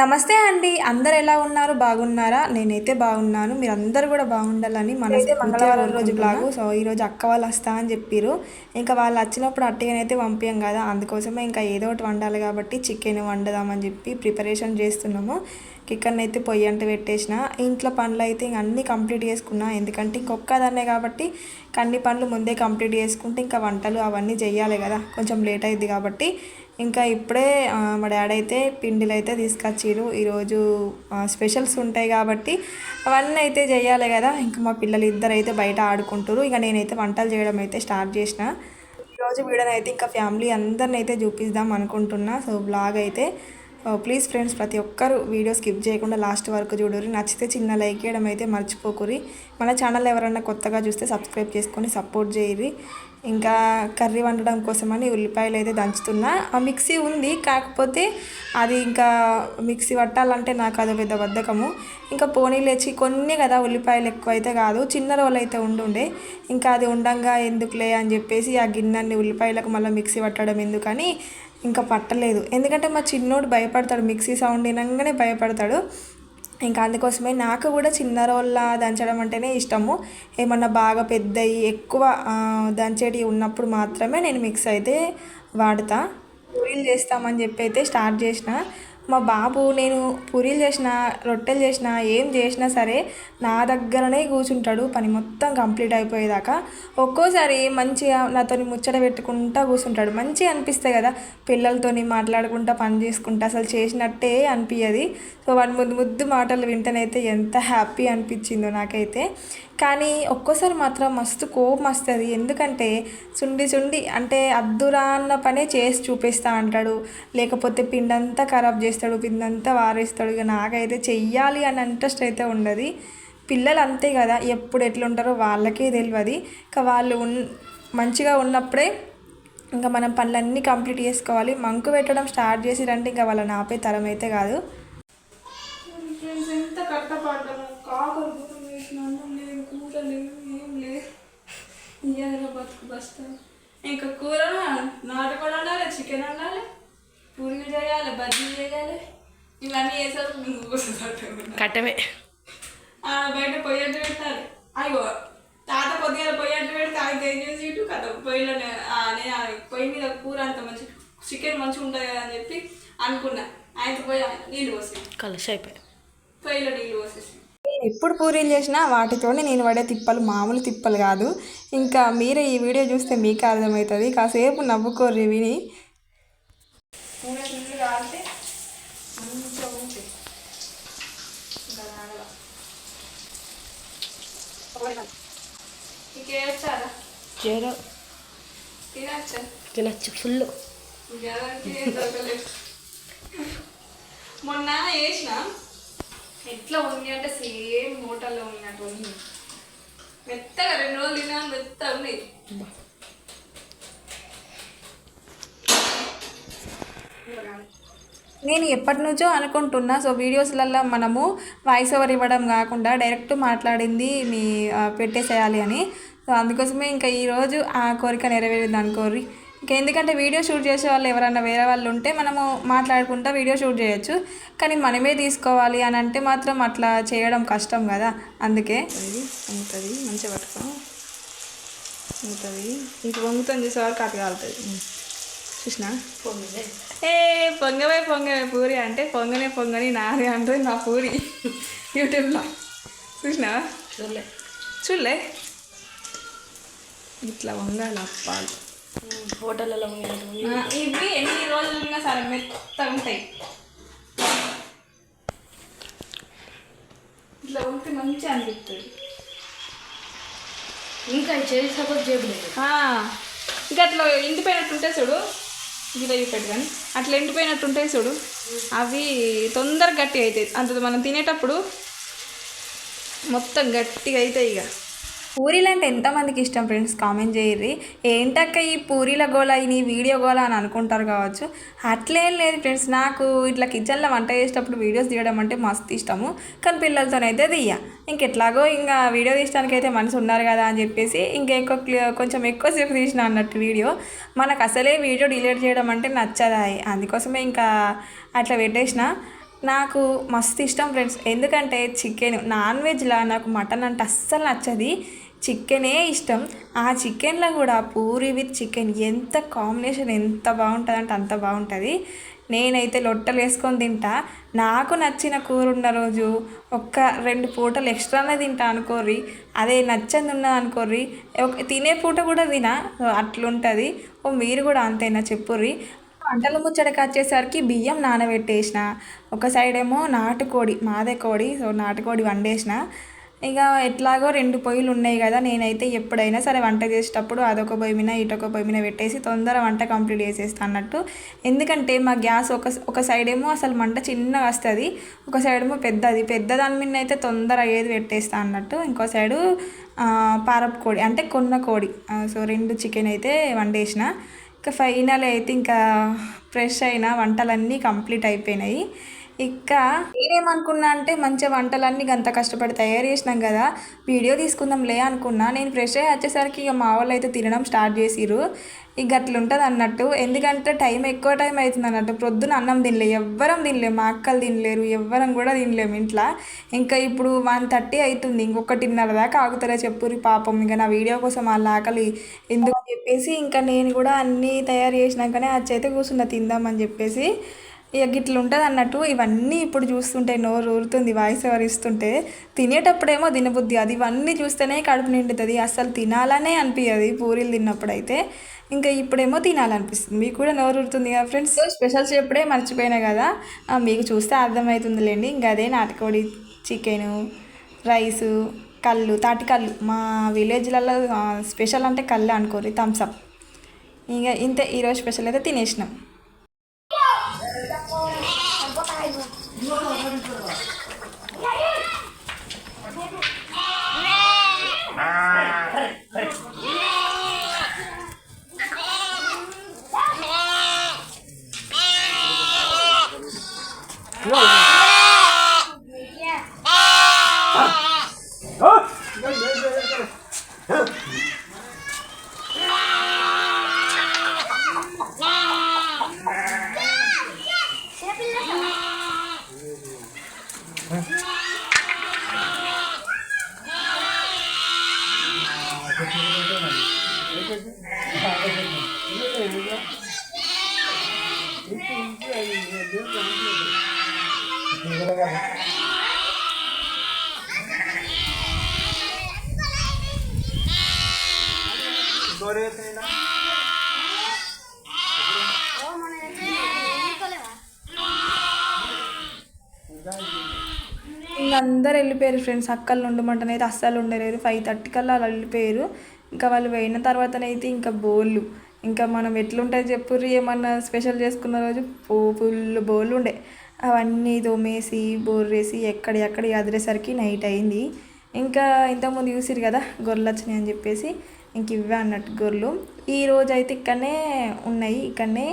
నమస్తే అండి. అందరు ఎలా ఉన్నారు? బాగున్నారా? నేనైతే బాగున్నాను. మీరు అందరు కూడా బాగుండాలని మన మంగళవారం రోజు బ్లాగు. సో ఈ రోజు అక్క వాళ్ళు వస్తా అని చెప్పారు ఇంకా వాళ్ళు వచ్చినప్పుడు అట్టిగానైతే పంపించాం కదా. అందుకోసమే ఇంకా ఏదో ఒకటి వండాలి కాబట్టి చికెన్ వండుదామని చెప్పి ప్రిపరేషన్ చేస్తున్నాము. చికెన్ అయితే పొయ్యి అంటే పెట్టేసిన. ఇంట్లో పనులు అయితే ఇంక అన్నీ కంప్లీట్ చేసుకున్నా. ఎందుకంటే ఇంకొక్కదాన్నే కాబట్టి ఇంక అన్ని పనులు ముందే కంప్లీట్ చేసుకుంటే ఇంకా వంటలు అవన్నీ చేయాలి కదా. కొంచెం లేట్ అయింది కాబట్టి ఇంకా ఇప్పుడే మా డాడీ అయితే పిండిలు అయితే తీసుకొచ్చిర్రు ఈరోజు స్పెషల్స్ ఉంటాయి కాబట్టి అవన్నీ అయితే చేయాలి కదా. ఇంకా మా పిల్లలు ఇద్దరు అయితే బయట ఆడుకుంటారు ఇక నేనైతే వంటలు చేయడం అయితే స్టార్ట్ చేసిన. ఈరోజు వీడియోని అయితే ఇంకా ఫ్యామిలీ అందరిని అయితే చూపిద్దాం అనుకుంటున్నా. సో బ్లాగ్ అయితే ప్లీజ్ ఫ్రెండ్స్ ప్రతి ఒక్కరు వీడియో స్కిప్ చేయకుండా లాస్ట్ వరకు చూడరు నచ్చితే చిన్న లైక్ చేయడం అయితే మర్చిపోకురి మన ఛానల్ ఎవరైనా కొత్తగా చూస్తే సబ్స్క్రైబ్ చేసుకొని సపోర్ట్ చేయరు ఇంకా కర్రీ వండడం కోసమని ఉల్లిపాయలు అయితే దంచుతున్నా. ఆ మిక్సీ ఉంది కాకపోతే అది ఇంకా మిక్సీ పట్టాలంటే నాకు అది పెద్ద బద్ధకము. ఇంకా పోనీ లేచి కొన్ని కదా ఉల్లిపాయలు ఎక్కువ అయితే కాదు చిన్న రోలు అయితే ఉండుండే. ఇంకా అది ఉండంగా ఎందుకులే అని చెప్పేసి ఆ గిన్నెన్ని ఉల్లిపాయలకు మళ్ళీ మిక్సీ పట్టడం ఎందుకని ఇంకా పట్టలేదు. ఎందుకంటే మా చిన్నోడు భయపడతాడు మిక్సీ సౌండ్ వినంగానే భయపడతాడు. ఇంకా అందుకోసమే నాకు కూడా చిన్న రోళ్ళ దంచడం అంటేనే ఇష్టము. ఏమన్నా బాగా పెద్దవి ఎక్కువ దంచేటివి ఉన్నప్పుడు మాత్రమే నేను మిక్స్ అయితే వాడతా. పూరీలు చేస్తామని చెప్పి అయితే స్టార్ట్ చేసిన. మా బాబు నేను పూరీలు చేసిన రొట్టెలు చేసిన ఏం చేసినా సరే నా దగ్గరనే కూర్చుంటాడు. పని మొత్తం కంప్లీట్ అయిపోయేదాకా ఒక్కోసారి మంచిగా నాతోని ముచ్చట పెట్టుకుంటా కూర్చుంటాడు. మంచిగా అనిపిస్తాయి కదా పిల్లలతోని మాట్లాడుకుంటా పని చేసుకుంటా అసలు చేసినట్టే అనిపించదు సో వాడి ముద్దు ముద్దు మాటలు వింటేనైతే ఎంత హ్యాపీ అనిపించిందో నాకైతే. కానీ ఒక్కోసారి మాత్రం మస్తు కోపం వస్తుంది. ఎందుకంటే సుండి సుండి అంటే అద్దురా అన్న పనే చేసి చూపిస్తా అంటాడు. లేకపోతే పిండంతా ఖరాబ్ చేస్తాడు పిండంతా వారేస్తాడు. ఇక నాకైతే చెయ్యాలి అన్న ఇంట్రెస్ట్ అయితే ఉండదు. పిల్లలు అంతే కదా ఎప్పుడు ఎట్లుంటారో వాళ్ళకే తెలియదు ఇక వాళ్ళు ఉన్ మంచిగా ఉన్నప్పుడే ఇంకా మనం పనులన్నీ కంప్లీట్ చేసుకోవాలి. మంకు పెట్టడం స్టార్ట్ చేసిరంటే ఇంకా వాళ్ళని ఆపే తరం అయితే కాదు ఎంత కట్టపడ్డాము కాకరు గుర్రం వేసిన అన్నం లేదు కూర లేదు ఏం లేదు ఇయ్యాల బతుకు బస్తా. ఇంకా కూర నాటుకోడి వండాలి చికెన్ వండాలి పూరీలు చేయాలి బజ్జీలు చేయాలి ఇవన్నీ చేసారు కట్టమే. బయట పొయ్యట్టు పెట్టాలి అయ్యో తాత పొద్దుగా పొయ్యట్టు పెడితే ఆయన ఏం చేసి ఇటు కదా పొయ్యిలోనే పొయ్యి మీద కూర అంత మంచి చికెన్ మంచిగా ఉంటుంది కదా అని చెప్పి అనుకున్నా. ఆయనతో పోయి నీళ్ళు పోసి కలిసి అయిపోయి పొయ్యిలో నీళ్ళు పోసేసి. ఎప్పుడు పూరీలు చేసినా వాటితోనే నేను పడే తిప్పలు మామూలు తిప్పలు కాదు. ఇంకా మీరే ఈ వీడియో చూస్తే మీకు అర్థమవుతుంది. కాసేపు నవ్వుకోర్రి విని. తినచ్చా? తినచ్చు ఫుల్. మొన్న వేసిన ఎట్లా ఉంది అంటే సేమ్ హోటల్లో ఉన్నట్టు ఉంది. మెత్తగా రెండు రోజులు తిన్నా మెత్త ఉంది. నేను ఎప్పటి నుంచో అనుకుంటున్నా సో వీడియోస్లలో మనము వాయిస్ ఓవర్ ఇవ్వడం కాకుండా డైరెక్ట్ మాట్లాడింది మీ పెట్టేసేయాలి అని. సో అందుకోసమే ఇంకా ఈరోజు ఆ కోరిక నెరవేరింది కోరి ఇంకా ఎందుకంటే వీడియో షూట్ చేసే వాళ్ళు ఎవరైనా వేరే వాళ్ళు ఉంటే మనము మాట్లాడుకుంటా వీడియో షూట్ చేయొచ్చు. కానీ మనమే తీసుకోవాలి అని అంటే మాత్రం అట్లా చేయడం కష్టం కదా అందుకే. వంగుతుంది మంచిగా పట్టుకో. వంగుతుంది. ఇంక వంగుతుంది చూసేవారికి అటు కాలుతుంది. చూసినా? ఏ పొంగవే పొంగవే పూరి అంటే పొంగనే పొంగని నాది అంటే నా పూరి. యూట్యూబ్లో. చూసినావా చూడలే. చూడలే. ఇట్లా వంగాలి అప్పాలు. హోటళ్ళలో ఇవి ఎన్ని రోజులున్నా సరే మెత్తగా ఉంటాయి ఇట్లా ఉంటే మంచిగా అనిపిస్తుంది ఇంకా చేసి సపోజ్ చేయలేదు ఇంకా అట్లా ఎండిపోయినట్టు ఉంటాయి చూడు ఇలా చూపెట్టు కానీ అట్లా ఎండిపోయినట్టు ఉంటాయి చూడు అవి తొందరగా గట్టి అవుతాయి అంత మనం తినేటప్పుడు మొత్తం గట్టిగా అవుతాయి ఇక పూరీలు అంటే ఎంతమందికి ఇష్టం ఫ్రెండ్స్? కామెంట్ చేయర్రి. ఏంటక్క ఈ పూరీల గోల ఈ నీ వీడియో గోల అని అనుకుంటారు కావచ్చు. అట్లేం లేదు ఫ్రెండ్స్. నాకు ఇట్లా కిచెన్లో వంట చేసేటప్పుడు వీడియోస్ తీయడం అంటే మస్తు ఇష్టము. కానీ పిల్లలతోనైతే తీయ. ఇంకెట్లాగో ఇంకా వీడియో తీయడానికి అయితే మనసు ఉన్నారు కదా అని చెప్పేసి ఇంకెక్కువ కొంచెం ఎక్కువసేపు తీసిన అన్నట్టు వీడియో. మనకు అసలే వీడియో డిలీట్ చేయడం అంటే నచ్చదాయి అందుకోసమే ఇంకా అట్లా పెట్టేసిన. నాకు మస్తు ఇష్టం ఫ్రెండ్స్. ఎందుకంటే చికెన్ నాన్ వెజ్లా నాకు మటన్ అంటే అస్సలు నచ్చది. చికెనే ఇష్టం. ఆ చికెన్లో కూడా పూరి విత్ చికెన్ ఎంత కాంబినేషన్ ఎంత బాగుంటుంది అంటే అంత బాగుంటుంది. నేనైతే లొట్టలు వేసుకొని తింటా. నాకు నచ్చిన కూర ఉన్న రోజు ఒక్క రెండు పూటలు ఎక్స్ట్రానే తింటా అనుకోర్రి. అదే నచ్చంది ఉన్నది అనుకోర్రి. ఒక- తినే పూట కూడా తినా అట్లుంటుంది. ఓ మీరు కూడా అంతేనా చెప్పుర్రి. పంటలు ముచ్చటకి వచ్చేసరికి బియ్యం నానబెట్టేసిన. ఒక సైడ్ ఏమో నాటుకోడి మాదే కోడి సో నాటుకోడి వండేసిన. ఇక ఎట్లాగో రెండు పొయ్యిలు ఉన్నాయి కదా నేనైతే ఎప్పుడైనా సరే వంట చేసేటప్పుడు అదొక పొయ్యి మీద ఇటొక పొయ్యి మీద పెట్టేసి తొందర వంట కంప్లీట్ చేసేస్తా అన్నట్టు. ఎందుకంటే మా గ్యాస్ ఒక ఒక సైడ్ ఏమో అసలు మంట చిన్నగా వస్తుంది ఒక సైడ్ ఏమో పెద్దది. పెద్ద దాని మీద అయితే తొందర అయ్యేది పెట్టేస్తా అన్నట్టు. ఇంకో సైడు ఆ, పారపు కోడి అంటే కొన్న కోడి. సో రెండు చికెన్ అయితే వండేసిన. ఇంకా ఫైనల్ అయితే ఇంకా ఫ్రెష్ అయిన వంటలన్నీ కంప్లీట్ అయిపోయినాయి. ఇంకా నేనేమనుకున్నా అంటే మంచిగా వంటలన్నీ గంత కష్టపడి తయారు చేసినాం కదా. వీడియో తీసుకుందాంలే అనుకున్నా. నేను ఫ్రెష్ అయ్యి వచ్చేసరికి ఇక మా వాళ్ళు అయితే తినడం స్టార్ట్ చేసిర్రు. ఇక అట్లుంటుంది అన్నట్టు. ఎందుకంటే టైం ఎక్కువ టైం అవుతుంది అన్నట్టు. ప్రొద్దున అన్నం తినలే ఎవ్వరం తినలేము మా అక్కలు తినలేరు ఎవ్వరం కూడా తినలేము ఇంట్లో. ఇంకా ఇప్పుడు వన్ థర్టీ అవుతుంది. ఇంకొకటిన్నర దాకా ఆగుతారా చెప్పురి పాపం. ఇంకా నా వీడియో కోసం వాళ్ళ ఆకలి ఎందుకు చెప్పేసి ఇంకా నేను కూడా అన్నీ తయారు చేసినాకనే వచ్చి అయితే కూర్చున్నా. తిందామని చెప్పేసి. ఇక గిట్ల ఉంటుంది అన్నట్టు ఇవన్నీ ఇప్పుడు చూస్తుంటే నోరు ఊరుతుంది వాయిస్ ఎవరు ఇస్తుంటే తినేటప్పుడేమో తినబుద్ధి. అది ఇవన్నీ చూస్తేనే కడుపు నిండుతుంది. అసలు తినాలనే అనిపించదు పూరీలు తిన్నప్పుడు అయితే ఇంకా ఇప్పుడేమో తినాలనిపిస్తుంది. మీకు కూడా నోరు ఊరుతుంది కదా ఫ్రెండ్స్? స్పెషల్స్ ఎప్పుడే మర్చిపోయినా కదా. మీకు చూస్తే అర్థమవుతుందిలేండి. ఇంకా అదే నాటుకోడి చికెను రైసు కళ్ళు తాటి కళ్ళు. మా విలేజ్లలో స్పెషల్ అంటే కళ్ళు అనుకోరు. థమ్స్అప్ ఇంకా ఇంత. ఈరోజు స్పెషల్ అయితే తినేసినాం. అందరు వెళ్ళిపోయారు ఫ్రెండ్స్. అక్కలు ఉండమంటేనైతే అస్సలు ఉండలేరు ఫైవ్ థర్టీ కల్లా అలా వెళ్ళిపోయారు. ఇంకా వాళ్ళు పోయిన తర్వాతనైతే ఇంకా బోళ్ళు. ఇంకా మనం ఎట్లుంటుంది చెప్పుర్రి ఏమన్నా స్పెషల్ చేసుకున్న రోజు పో ఫుల్ బోళ్ళు ఉండే. అవన్నీ తోమేసి బోర్రేసి ఎక్కడి ఎక్కడ అదిరేసరికి నైట్ అయింది. ఇంకా ఇంతకుముందు చూసిరు కదా గొర్రెలు వచ్చినాయి అని చెప్పేసి ఇంక ఇవే అన్నట్టు గొర్రెలు. ఈ రోజు అయితే ఇక్కడనే ఉన్నాయి ఇక్కడనే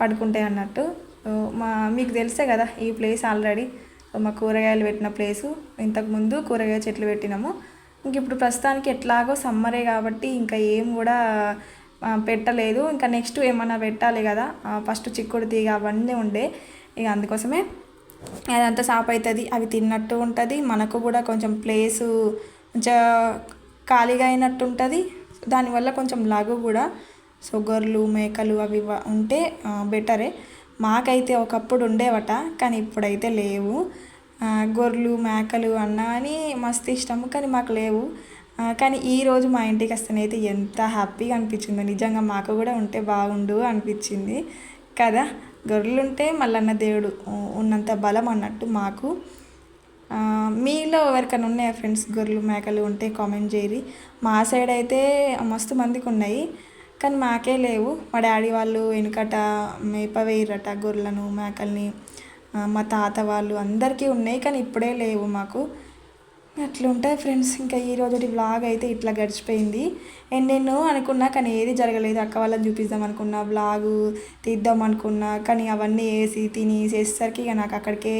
పడుకుంటాయి అన్నట్టు. మా మీకు తెలుసే కదా ఈ ప్లేస్ ఆల్రెడీ మా కూరగాయలు పెట్టిన ప్లేసు ఇంతకుముందు కూరగాయ చెట్లు పెట్టినాము. ఇంక ఇప్పుడు ప్రస్తుతానికి ఎట్లాగో సమ్మరే కాబట్టి ఇంకా ఏం కూడా పెట్టలేదు. ఇంకా నెక్స్ట్ ఏమన్నా పెట్టాలి కదా ఫస్ట్ చిక్కుడు తీగ అవన్నీ ఉండే. ఇక అందుకోసమే అదంతా సాప్ అవుతుంది అవి తిన్నట్టు ఉంటుంది. మనకు కూడా కొంచెం ప్లేసు కొంచెం ఖాళీగా అయినట్టు ఉంటుంది. దానివల్ల కొంచెం లాగు కూడా. సో గొర్రెలు మేకలు అవి ఉంటే బెటరే మాకైతే ఒకప్పుడు ఉండేవట కానీ ఇప్పుడైతే లేవు. గొర్రెలు మేకలు అన్నా అని మస్తు ఇష్టము కానీ మాకు లేవు. కానీ ఈరోజు మా ఇంటికి వస్తేనైతే ఎంత హ్యాపీగా అనిపించిందో. నిజంగా మాకు కూడా ఉంటే బాగుండు అనిపించింది కదా. గొర్రెలు ఉంటే మల్లన్న దేవుడు ఉన్నంత బలం అన్నట్టు మాకు. మీలో ఎవరికైనా ఉన్నాయా ఫ్రెండ్స్ గొర్రెలు మేకలు ఉంటే కామెంట్ చేయరి. మా సైడ్ అయితే మస్తు మందికి ఉన్నాయి కానీ మాకే లేవు. మా డాడీ వాళ్ళు వెనుకట మేప వేయరట గొర్రెలను మేకల్ని. మా తాత వాళ్ళు అందరికీ ఉన్నాయి కానీ ఇప్పుడే లేవు మాకు. అట్లుంటాయి ఫ్రెండ్స్. ఇంకా ఈ రోజు వ్లాగ్ అయితే ఇట్లా గడిచిపోయింది. అండ్ నేను అనుకున్నా కానీ ఏది జరగలేదు. అక్క వాళ్ళని చూపిద్దాం అనుకున్నా వ్లాగు తీద్దాం అనుకున్నా కానీ అవన్నీ వేసి తిని చేసేసరికి ఇక నాకు అక్కడికే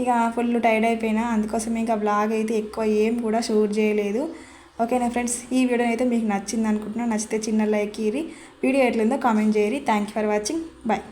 ఇక ఫుల్ టైర్డ్ అయిపోయినా. అందుకోసం ఇంకా బ్లాగ్ అయితే ఎక్కువ ఏం కూడా షూట్ చేయలేదు. ఓకేనా ఫ్రెండ్స్? ఈ వీడియో అయితే మీకు నచ్చింది అనుకుంటున్నాను నచ్చితే చిన్న లైక్ ఇరి వీడియో ఎట్లుందో comment చేయరి. Thank you for watching bye